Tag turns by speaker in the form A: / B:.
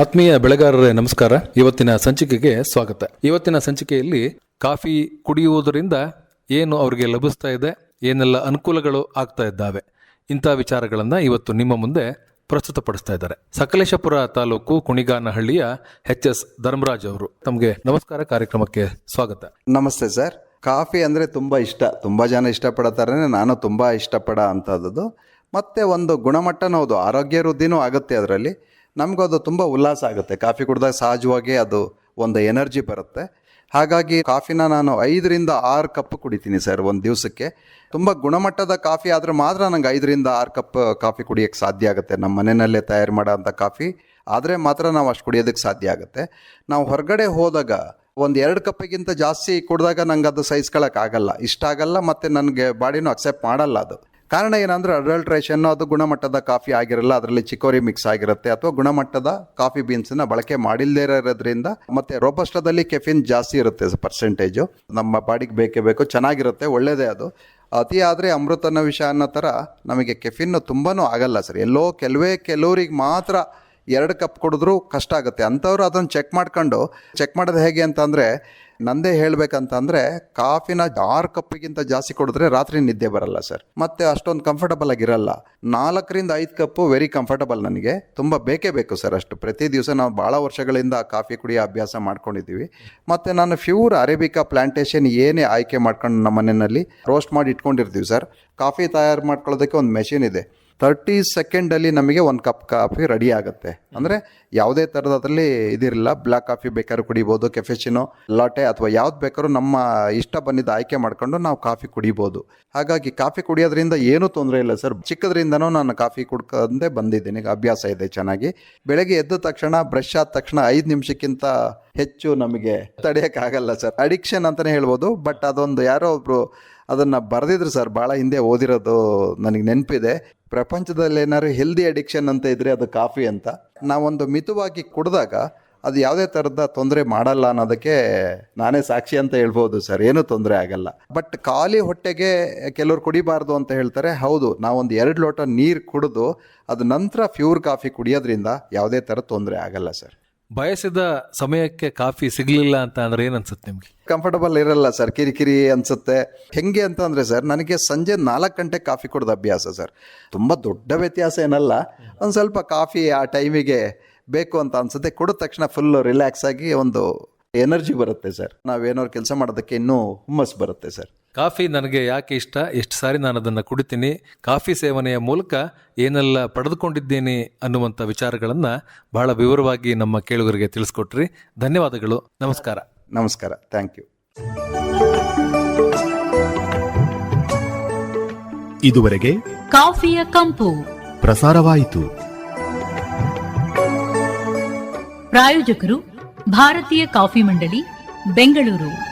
A: ಆತ್ಮೀಯ ಬೆಳೆಗಾರರೇ, ನಮಸ್ಕಾರ. ಇವತ್ತಿನ ಸಂಚಿಕೆಗೆ ಸ್ವಾಗತ. ಇವತ್ತಿನ ಸಂಚಿಕೆಯಲ್ಲಿ ಕಾಫಿ ಕುಡಿಯುವುದರಿಂದ ಏನು ಅವರಿಗೆ ಲಭಿಸ್ತಾ ಇದೆ, ಏನೆಲ್ಲ ಅನುಕೂಲಗಳು ಆಗ್ತಾ ಇದ್ದಾವೆ, ಇಂಥ ವಿಚಾರಗಳನ್ನು ಇವತ್ತು ನಿಮ್ಮ ಮುಂದೆ ಪ್ರಸ್ತುತಪಡಿಸ್ತಾ ಇದ್ದಾರೆ. ಸಕಲೇಶಪುರ ತಾಲೂಕು ಕುಣಿಗಾನಹಳ್ಳಿಯ ಎಚ್ ಎಸ್ ಧರ್ಮರಾಜ್ ಅವರು ತಮಗೆ ನಮಸ್ಕಾರ ಕಾರ್ಯಕ್ರಮಕ್ಕೆ ಸ್ವಾಗತ.
B: ನಮಸ್ತೆ ಸರ್. ಕಾಫಿ ಅಂದರೆ ತುಂಬ ಇಷ್ಟ. ತುಂಬ ಜನ ಇಷ್ಟಪಡ್ತಾರೆ ನಾನು ತುಂಬ ಇಷ್ಟಪಡ ಅಂಥದ್ದು ಮತ್ತು ಒಂದು ಗುಣಮಟ್ಟನೂ ಹೌದು ಆರೋಗ್ಯ ವೃದ್ಧಿನೂ ಆಗುತ್ತೆ ಅದರಲ್ಲಿ. ನಮಗೂ ಅದು ತುಂಬ ಉಲ್ಲಾಸ ಆಗುತ್ತೆ. ಕಾಫಿ ಕುಡಿದಾಗ ಸಹಜವಾಗಿ ಅದು ಒಂದು ಎನರ್ಜಿ ಬರುತ್ತೆ. ಹಾಗಾಗಿ ಕಾಫಿನ ನಾನು ಐದರಿಂದ ಆರು ಕಪ್ ಕುಡಿತೀನಿ ಸರ್ ಒಂದು ದಿವಸಕ್ಕೆ. ತುಂಬ ಗುಣಮಟ್ಟದ ಕಾಫಿ ಆದರೆ ಮಾತ್ರ ನಂಗೆ ಐದರಿಂದ ಆರು ಕಪ್ ಕಾಫಿ ಕುಡಿಯೋಕ್ಕೆ ಸಾಧ್ಯ ಆಗುತ್ತೆ. ನಮ್ಮ ಮನೆಯಲ್ಲೇ ತಯಾರು ಮಾಡೋಂಥ ಕಾಫಿ ಆದರೆ ಮಾತ್ರ ನಾವು ಅಷ್ಟು ಕುಡಿಯೋದಕ್ಕೆ ಸಾಧ್ಯ ಆಗುತ್ತೆ. ನಾವು ಹೊರಗಡೆ ಹೋದಾಗ ಒಂದು ಎರಡು ಕಪ್ಪಿಗಿಂತ ಜಾಸ್ತಿ ಕುಡಿದಾಗ ನಂಗೆ ಅದು ಸಹಿಸ್ಕೊಳ್ಳೋಕ್ಕಾಗಲ್ಲ ಇಷ್ಟ ಆಗಲ್ಲ ಮತ್ತು ನನಗೆ ಬಾಡಿನೂ ಅಕ್ಸೆಪ್ಟ್ ಮಾಡಲ್ಲ ಅದು. ಕಾರಣ ಏನಂದರೆ ಅಡಲ್ಟ್ರೇಷನ್ ಅದು ಗುಣಮಟ್ಟದ ಕಾಫಿ ಆಗಿರಲ್ಲ, ಅದರಲ್ಲಿ ಚಿಕೋರಿ ಮಿಕ್ಸ್ ಆಗಿರುತ್ತೆ. ಅಥವಾ ಗುಣಮಟ್ಟದ ಕಾಫಿ ಬೀನ್ಸನ್ನು ಬಳಕೆ ಮಾಡಿಲ್ಲದೇ ಇರೋದ್ರಿಂದ ಮತ್ತೆ ರೋಬಸ್ಟದಲ್ಲಿ ಕೆಫಿನ್ ಜಾಸ್ತಿ ಇರುತ್ತೆ ಪರ್ಸೆಂಟೇಜು. ನಮ್ಮ ಬಾಡಿಗೆ ಬೇಕೇ ಬೇಕು, ಚೆನ್ನಾಗಿರುತ್ತೆ ಒಳ್ಳೆಯದೇ ಅದು. ಅತಿ ಆದರೆ ಅಮೃತನ ವಿಷ ಅನ್ನೋ ಥರ ನಮಗೆ ಕೆಫಿನ್ನು ತುಂಬಾ ಆಗಲ್ಲ ಸರ್. ಎಲ್ಲೋ ಕೆಲವೇ ಕೆಲವರಿಗೆ ಮಾತ್ರ ಎರಡು ಕಪ್ ಕುಡಿದ್ರೂ ಕಷ್ಟ ಆಗುತ್ತೆ. ಅಂಥವ್ರು ಅದನ್ನು ಚೆಕ್ ಮಾಡ್ಕೊಂಡು ಚೆಕ್ ಮಾಡೋದು ಹೇಗೆ ಅಂತಂದರೆ, ನಂದೇ ಹೇಳಬೇಕಂತಂದರೆ, ಕಾಫಿನ ಆರು ಕಪ್ಪಿಗಿಂತ ಜಾಸ್ತಿ ಕುಡಿದ್ರೆ ರಾತ್ರಿ ನಿದ್ದೆ ಬರಲ್ಲ ಸರ್. ಮತ್ತು ಅಷ್ಟೊಂದು ಕಂಫರ್ಟಬಲ್ ಆಗಿರಲ್ಲ. ನಾಲ್ಕರಿಂದ ಐದು ಕಪ್ಪು ವೆರಿ ಕಂಫರ್ಟಬಲ್ ನನಗೆ. ತುಂಬ ಬೇಕೇ ಬೇಕು ಸರ್ ಅಷ್ಟು. ಪ್ರತಿ ದಿವಸ ನಾವು ಭಾಳ ವರ್ಷಗಳಿಂದ ಕಾಫಿ ಕುಡಿಯೋ ಅಭ್ಯಾಸ ಮಾಡ್ಕೊಂಡಿದ್ದೀವಿ. ಮತ್ತು ನಾನು ಫ್ಯೂರ್ ಅರೇಬಿಕಾ ಪ್ಲಾಂಟೇಶನ್ ಏನೇ ಆಯ್ಕೆ ಮಾಡ್ಕೊಂಡು ನಮ್ಮ ಮನೆಯಲ್ಲಿ ರೋಸ್ಟ್ ಮಾಡಿ ಇಟ್ಕೊಂಡಿರ್ತೀವಿ ಸರ್. ಕಾಫಿ ತಯಾರು ಮಾಡ್ಕೊಳ್ಳೋದಕ್ಕೆ ಒಂದು ಮೆಷಿನ್ ಇದೆ. ತರ್ಟಿ ಸೆಕೆಂಡಲ್ಲಿ ನಮಗೆ ಒಂದು ಕಪ್ ಕಾಫಿ ರೆಡಿ ಆಗುತ್ತೆ. ಅಂದರೆ ಯಾವುದೇ ಥರದ ಅದರಲ್ಲಿ ಇದಿರಲ್ಲ. ಬ್ಲ್ಯಾಕ್ ಕಾಫಿ ಬೇಕಾದ್ರೂ ಕುಡಿಬೋದು ಕೆಫೆಚಿನೋ ಲಾಟೆ ಅಥವಾ ಯಾವ್ದು ಬೇಕಾದ್ರೂ ನಮ್ಮ ಇಷ್ಟ ಬಂದಿದ್ದು ಆಯ್ಕೆ ಮಾಡ್ಕೊಂಡು ನಾವು ಕಾಫಿ ಕುಡಿಬೋದು. ಹಾಗಾಗಿ ಕಾಫಿ ಕುಡಿಯೋದ್ರಿಂದ ಏನೂ ತೊಂದರೆ ಇಲ್ಲ ಸರ್ ಚಿಕ್ಕದ್ರಿಂದನೂ ನಾನು ಕಾಫಿ ಕುಡ್ಕೊಂಡೆ ಬಂದಿದ್ದೀನಿ. ಅಭ್ಯಾಸ ಇದೆ ಚೆನ್ನಾಗಿ. ಬೆಳಗ್ಗೆ ಎದ್ದ ತಕ್ಷಣ ಬ್ರಷ್ ಆದ ತಕ್ಷಣ ಐದು ನಿಮಿಷಕ್ಕಿಂತ ಹೆಚ್ಚು ನಮಗೆ ತಡೆಯೋಕ್ಕಾಗಲ್ಲ ಸರ್ ಅಡಿಕ್ಷನ್ ಅಂತಲೇ ಹೇಳ್ಬೋದು. ಬಟ್ ಅದೊಂದು ಯಾರೋ ಒಬ್ಬರು ಅದನ್ನು ಬರೆದಿದ್ರು ಸರ್ ಭಾಳ ಹಿಂದೆ ಓದಿರೋದು ನನಗೆ ನೆನಪಿದೆ. ಪ್ರಪಂಚದಲ್ಲಿ ಏನಾದ್ರು ಹೆಲ್ದಿ ಅಡಿಕ್ಷನ್ ಅಂತ ಇದ್ರೆ ಅದು ಕಾಫಿ ಅಂತ. ನಾವೊಂದು ಮಿತವಾಗಿ ಕುಡಿದಾಗ ಅದು ಯಾವುದೇ ಥರದ ತೊಂದರೆ ಮಾಡಲ್ಲ ಅನ್ನೋದಕ್ಕೆ ನಾನೇ ಸಾಕ್ಷಿ ಅಂತ ಹೇಳ್ಬೋದು ಸರ್. ಏನೂ ತೊಂದರೆ ಆಗಲ್ಲ. ಬಟ್ ಖಾಲಿ ಹೊಟ್ಟೆಗೆ ಕೆಲವರು ಕುಡಿಬಾರ್ದು ಅಂತ ಹೇಳ್ತಾರೆ. ಹೌದು, ನಾವೊಂದು ಎರಡು ಲೋಟ ನೀರು ಕುಡಿದು ಅದು ನಂತರ ಪ್ಯೂರ್ ಕಾಫಿ ಕುಡಿಯೋದ್ರಿಂದ ಯಾವುದೇ ಥರ ತೊಂದರೆ ಆಗಲ್ಲ ಸರ್.
A: ಬಯಸಿದ ಸಮಯಕ್ಕೆ ಕಾಫಿ ಸಿಗಲಿಲ್ಲ ಅಂತ ಅಂದ್ರೆ ಏನು ಅನ್ಸುತ್ತೆ ನಿಮಗೆ?
B: ಕಂಫರ್ಟಬಲ್ ಇರಲ್ಲ ಸರ್ ಕಿರಿಕಿರಿ ಅನ್ಸುತ್ತೆ. ಹೆಂಗೆ ಅಂತಂದರೆ ಸರ್ ನನಗೆ ಸಂಜೆ ನಾಲ್ಕು ಗಂಟೆ ಕಾಫಿ ಕೊಡೋದು ಅಭ್ಯಾಸ ಸರ್ ತುಂಬ ದೊಡ್ಡ ವ್ಯತ್ಯಾಸ ಏನಲ್ಲ, ಒಂದು ಸ್ವಲ್ಪ ಕಾಫಿ ಆ ಟೈಮಿಗೆ ಬೇಕು ಅಂತ ಅನ್ಸುತ್ತೆ. ಕುಡಿದ ತಕ್ಷಣ ಫುಲ್ಲು ರಿಲ್ಯಾಕ್ಸ್ ಆಗಿ ಒಂದು ಎನರ್ಜಿ ಬರುತ್ತೆ ಸರ್ ನಾವೇನಾದ್ರು ಕೆಲಸ ಮಾಡೋದಕ್ಕೆ ಇನ್ನೂ ಹುಮ್ಮಸ್ ಬರುತ್ತೆ ಸರ್
A: ಕಾಫಿ ನನಗೆ ಯಾಕೆ ಇಷ್ಟ? ಎಷ್ಟು ಸಾರಿ ನಾನು ಅದನ್ನು ಕುಡಿತೀನಿ? ಕಾಫಿ ಸೇವನೆಯ ಮೂಲಕ ಏನೆಲ್ಲ ಪಡೆದುಕೊಂಡಿದ್ದೇನೆ ಅನ್ನುವಂಥ ವಿಚಾರಗಳನ್ನು ಬಹಳ ವಿವರವಾಗಿ ನಮ್ಮ ಕೇಳುಗರಿಗೆ ತಿಳಿಸ್ಕೊಟ್ರಿ. ಧನ್ಯವಾದಗಳು. ನಮಸ್ಕಾರ.
B: ನಮಸ್ಕಾರ. ಥ್ಯಾಂಕ್ ಯು
C: ಇದುವರೆಗೆ
D: ಕಾಫಿಯ ಕಂಪು.
C: ಪ್ರಸಾರವಾಯಿತು.
D: ಪ್ರಾಯೋಜಕರು ಭಾರತೀಯ ಕಾಫಿ ಮಂಡಳಿ ಬೆಂಗಳೂರು.